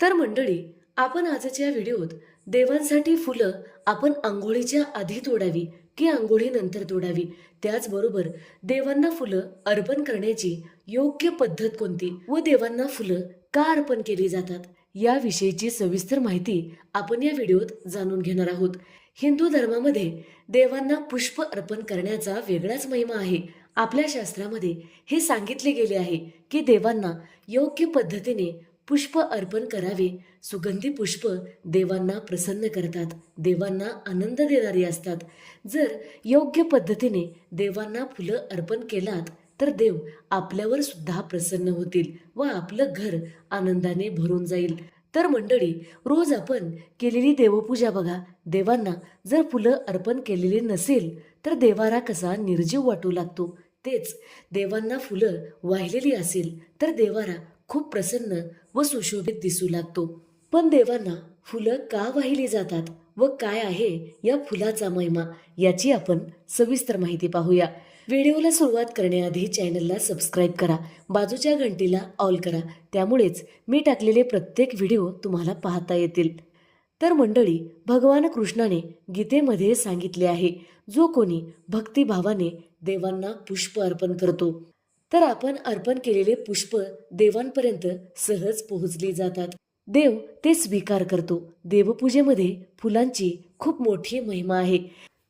तर मंडळी आपण आजच्या व्हिडिओत देवांसाठी फुलं आपण आंघोळीच्या आधी तोडावी की आंघोळीनंतर तोडावी? त्याचबरोबर देवांना फुलं अर्पण करण्याची योग्य पद्धत कोणती व देवांना फुलं का अर्पण केली जातात? याविषयीची सविस्तर माहिती आपण या व्हिडिओत जाणून घेणार आहोत. हिंदू धर्मामध्ये देवांना पुष्प अर्पण करण्याचा वेगळाच महिमा आहे. आपल्या शास्त्रामध्ये हे सांगितले गेले आहे की देवांना योग्य पद्धतीने पुष्प अर्पण करावे. सुगंधी पुष्प देवांना प्रसन्न करतात. देवांना आनंद देणारी असतात. जर योग्य पद्धतीने देवांना फुलं अर्पण केलात तर देव आपल्यावर सुद्धा प्रसन्न होतील व आपलं घर आनंदाने भरून जाईल. तर मंडळी रोज आपण केलेली देवपूजा बघा. देवांना जर फुलं अर्पण केलेली नसेल तर देवारा कसा निर्जीव वाटू लागतो? तेच देवांना फुलं वाहिलेली असेल तर देवारा खूप प्रसन्न व सुशोभित दिसू लागतो. पण देवांना फुलं का वाहिली जातात व काय आहे या फुलाचा महिमा याची आपण सविस्तर माहिती पाहूया. व्हिडिओला सुरुवात करण्याआधी चॅनलला सबस्क्राईब करा बाजूच्या घंटीला ऑल करा त्यामुळेच मी टाकलेले प्रत्येक व्हिडिओ तुम्हाला पाहता येतील. तर मंडळी भगवान कृष्णाने गीतेमध्ये सांगितले आहे जो कोणी भक्तिभावाने देवांना पुष्प अर्पण करतो तर आपण अर्पण केलेले पुष्प देवांपर्यंत सहज पोहोचली जातात. देव ते स्वीकार करतो. देवपूजेमध्ये फुलांची खूप मोठी महिमा आहे.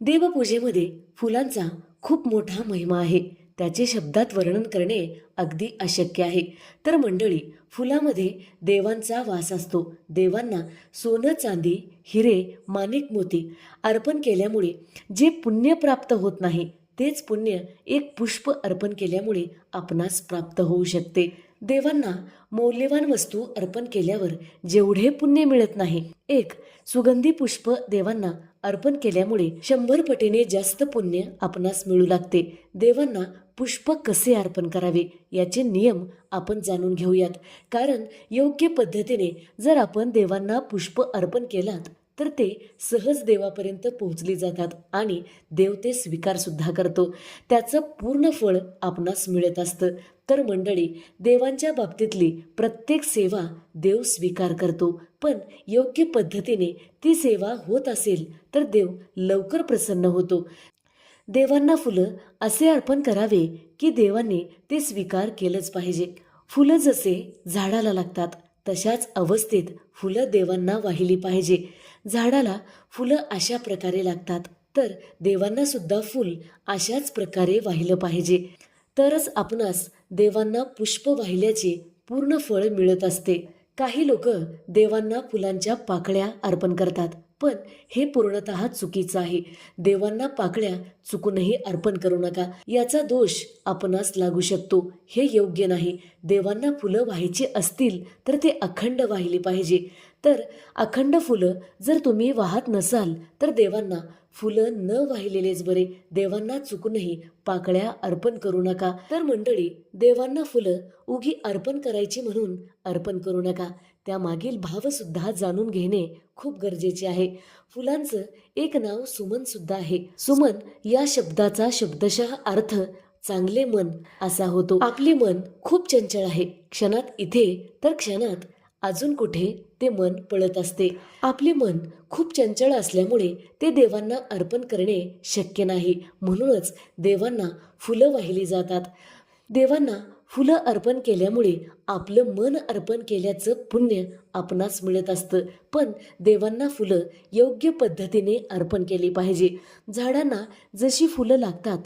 देवपूजेमध्ये फुलांचा खूप मोठा महिमा आहे. त्याचे शब्दात वर्णन करणे अगदी अशक्य आहे. तर मंडळी फुलामध्ये देवांचा वास असतो. देवांना सोनं चांदी हिरे माणिक मोती अर्पण केल्यामुळे जे पुण्य प्राप्त होत नाही तेच पुण्य एक पुष्प अर्पण केल्यामुळे आपणास प्राप्त होऊ शकते. देवांना मौल्यवान वस्तू अर्पण केल्यावर जेवढे पुण्य मिळत नाही एक सुगंधी पुष्प देवांना अर्पण केल्यामुळे शंभर पटीने जास्त पुण्य आपणास मिळू लागते. देवांना पुष्प कसे अर्पण करावे याचे नियम आपण जाणून घेऊयात. कारण योग्य पद्धतीने जर आपण देवांना पुष्प अर्पण केलात तर ते सहज देवापर्यंत पोहोचली जातात आणि देव ते स्वीकारसुद्धा करतो. त्याचं पूर्ण फळ आपणास मिळत असतं. तर मंडळी देवांच्या बाबतीतली प्रत्येक सेवा देव स्वीकार करतो. पण योग्य पद्धतीने ती सेवा होत असेल तर देव लवकर प्रसन्न होतो. देवांना फुलं असे अर्पण करावे की देवांनी ते स्वीकार केलंच पाहिजे. फुलं जसे झाडाला लागतात तशाच अवस्थेत फुलं देवांना वाहिली पाहिजे. झाडाला फुलं अशा प्रकारे लागतात तर देवांना सुद्धा फुल अशाच प्रकारे वाहिलं पाहिजे. तरच आपणास देवांना पुष्प वाहिल्याचे पूर्ण फळ मिळत असते. काही लोक देवांना फुलांच्या पाकळ्या अर्पण करतात. पण हे पूर्णतः चुकीचं आहे. देवांना पाकळ्या चुकूनही अर्पण करू नका. याचा दोष आपणास लागू शकतो. हे योग्य नाही. देवांना फुलं व्हायची असतील तर ते अखंड वाहिली पाहिजे. तर अखंड फुलं जर तुम्ही वाहत नसाल तर देवांना फुलं न वाहिलेलेच बरे. देवांना चुकूनही पाकळ्या अर्पण करू नका. तर मंडळी देवांना फुलं उगी अर्पण करायची म्हणून अर्पण करू नका. त्यामागील भावसुद्धा जाणून घेणे खूप गरजेचे आहे. फुलांचं एक नाव सुमन सुद्धा आहे. सुमन या शब्दाचा शब्दशः अर्थ चांगले मन असा होतो. आपले मन खूप चंचल आहे. क्षणात इथे तर क्षणात अजून कुठे ते मन पळत असते. आपले मन खूप चंचल असल्यामुळे ते देवांना अर्पण करणे शक्य नाही. म्हणूनच देवांना फुलं वाहिली जातात. देवांना फुलं अर्पण केल्यामुळे आपलं मन अर्पण केल्याचं पुण्य आपणास मिळत असतं. पण देवांना फुलं योग्य पद्धतीने अर्पण केली पाहिजे. झाडांना जशी फुलं लागतात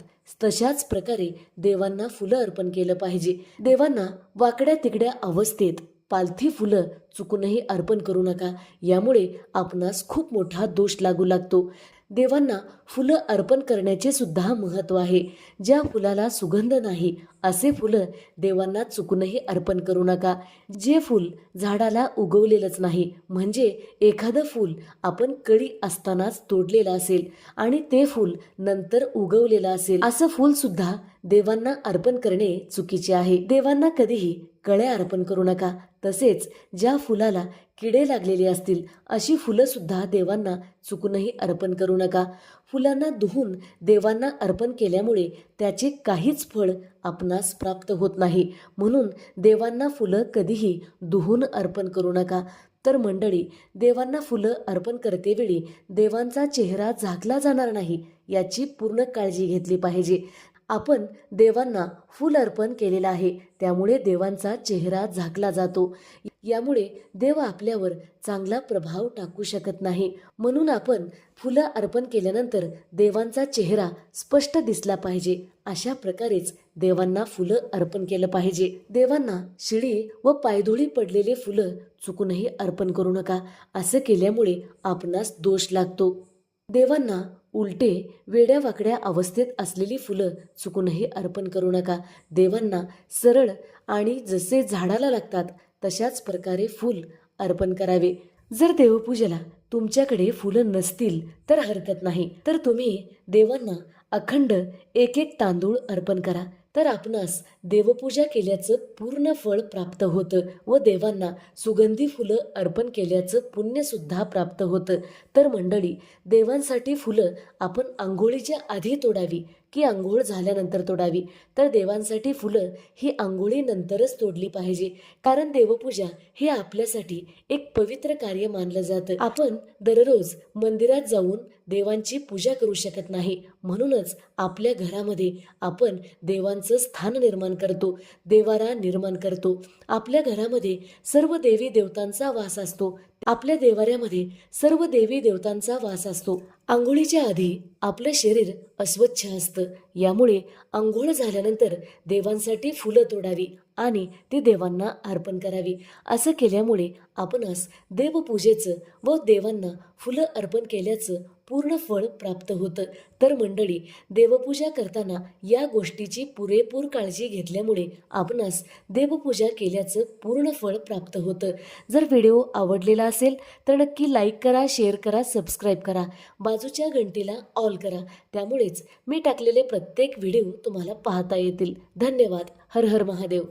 तशाच प्रकारे देवांना फुलं अर्पण केलं पाहिजे. देवांना वाकड्या तिकड्या अवस्थेत पालथी फुलं चुकूनही अर्पण करू नका. यामुळे आपणास खूप मोठा दोष लागू लागतो. देवांना फुलं अर्पण करण्याचे सुद्धा महत्त्व आहे. ज्या फुलाला सुगंध नाही असे फुलं देवांना चुकूनही अर्पण करू नका. जे फूल झाडाला उगवलेलंच नाही म्हणजे एखादं फूल आपण कळी असतानाच तोडलेलं असेल आणि ते फूल नंतर उगवलेलं असेल असं फूलसुद्धा देवांना अर्पण करणे चुकीचे आहे. देवांना कधीही कळ्या अर्पण करू नका. तसेच ज्या फुलाला किडे लागलेले असतील अशी फुलं सुद्धा देवांना चुकूनही अर्पण करू नका. फुलांना धुवून देवांना अर्पण केल्यामुळे त्याचे काहीच फळ आपणास प्राप्त होत नाही. म्हणून देवांना फुलं कधीही दुहून अर्पण करू नका. तर मंडळी देवांना फुलं अर्पण करतेवेळी देवांचा चेहरा झाकला जाणार नाही याची पूर्ण काळजी घेतली पाहिजे. आपण देवांना फुल अर्पण केलेलं आहे. त्यामुळे देवांचा चेहरा झाकला जातो. यामुळे देव आपल्यावर चांगला प्रभाव टाकू शकत नाही. म्हणून आपण फुलं अर्पण केल्यानंतर देवांचा चेहरा स्पष्ट दिसला पाहिजे. अशा प्रकारेच देवांना फुलं अर्पण केलं पाहिजे. देवांना शिडी व पायधुळी पडलेले फुलं चुकूनही अर्पण करू नका. असं केल्यामुळे आपणास दोष लागतो. देवांना उलटे वेड्या वाकड्या अवस्थेत असलेली फुलं चुकूनही अर्पण करू नका. देवांना सरळ आणि जसे झाडाला लागतात तशाच प्रकारे फूल अर्पण करावे. जर देवपूजेला तुमच्याकडे फुलं नसतील तर हरकत नाही. तर तुम्ही देवांना अखंड एक एक तांदूळ अर्पण करा. तर आपणास देवपूजा केल्याचं पूर्ण फळ प्राप्त होतं व देवांना सुगंधी फुलं अर्पण केल्याचं पुण्यसुद्धा प्राप्त होतं. तर मंडळी देवांसाठी फुलं आपण आंघोळीच्या आधी तोडावी की आंघोळ झाल्यानंतर तोडावी. तर देवांसाठी फुलं ही आंघोळीनंतरच तोडली पाहिजे. कारण देवपूजा हे आपल्यासाठी एक पवित्र कार्य मानलं जातं. आपण दररोज मंदिरात जाऊन देवांची पूजा करू शकत नाही. म्हणूनच आपल्या घरामध्ये आपण देवांचं स्थान निर्माण करतो देवारा निर्माण करतो. आपल्या घरामध्ये सर्व देवी देवतांचा वास असतो. आपल्या देवाऱ्यामध्ये सर्व देवी देवतांचा वास असतो. आंघोळीच्या आधी आपलं शरीर अस्वच्छ असतं. यामुळे आंघोळ झाल्यानंतर देवांसाठी फुलं तोडावी आणि ती देवांना अर्पण करावी. असं केल्यामुळे आपणास देवपूजेचं व देवांना फुलं अर्पण केल्याचं पूर्ण फळ प्राप्त होतं. तर मंडळी देवपूजा करताना या गोष्टीची पुरेपूर काळजी घेतल्यामुळे आपणास देवपूजा केल्याचं पूर्ण फळ प्राप्त होतं. जर व्हिडिओ आवडलेला असेल तर नक्की लाईक करा शेअर करा सबस्क्राईब करा. बाजूच्या घंटीला ऑल करा. त्यामुळेच मी टाकलेले प्रत्येक व्हिडिओ तुम्हाला पाहता येतील. धन्यवाद. हर हर महादेव.